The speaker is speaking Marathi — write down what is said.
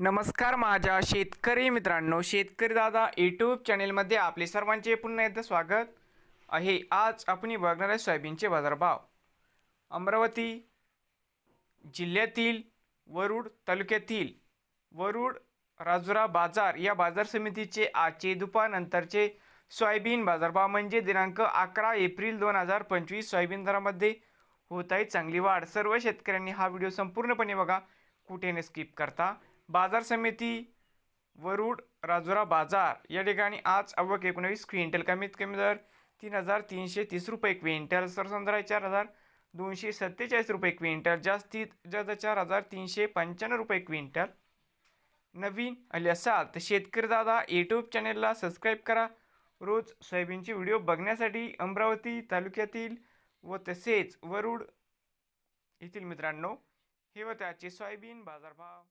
नमस्कार माझ्या शेतकरी मित्रांनो शेतकरी दादा यूट्यूब चॅनेलमध्ये आपले सर्वांचे पुन्हा एकदा स्वागत आहे. आज आपण बघणार आहे सोयाबीनचे बाजारभाव. अमरावती जिल्ह्यातील वरुड तालुक्यातील वरुड राजुरा बाजार या बाजार समितीचे आजचे दुपारनंतरचे सोयाबीन बाजारभाव म्हणजे दिनांक अकरा एप्रिल दोन हजार पंचवीस सोयाबीन दरामध्ये होत आहे चांगली वाढ. सर्व शेतकऱ्यांनी हा व्हिडिओ संपूर्णपणे बघा. कुठे न स्किप करता. बाजार समिती वरुड राजुरा बाजार या ठिकाणी आज अवक एकोणवीस क्विंटल कमीत कमी दर तीन हजार तीनशे तीस रुपये क्विंटल सरसंद्रा चार हजार दोनशे सत्तेचाळीस रुपये क्विंटल जास्तीत जास्त चार हजार तीनशे पंच्याण्णव रुपये क्विंटल. नवीन आले असाल तर शेतकरी दादा यूट्यूब चॅनेलला सबस्क्राईब करा. रोज सोयाबीनचे व्हिडिओ बघण्यासाठी अमरावती तालुक्यातील व तसेच वरुड येथील मित्रांनो हे व त्याचे सोयाबीन बाजारभाव.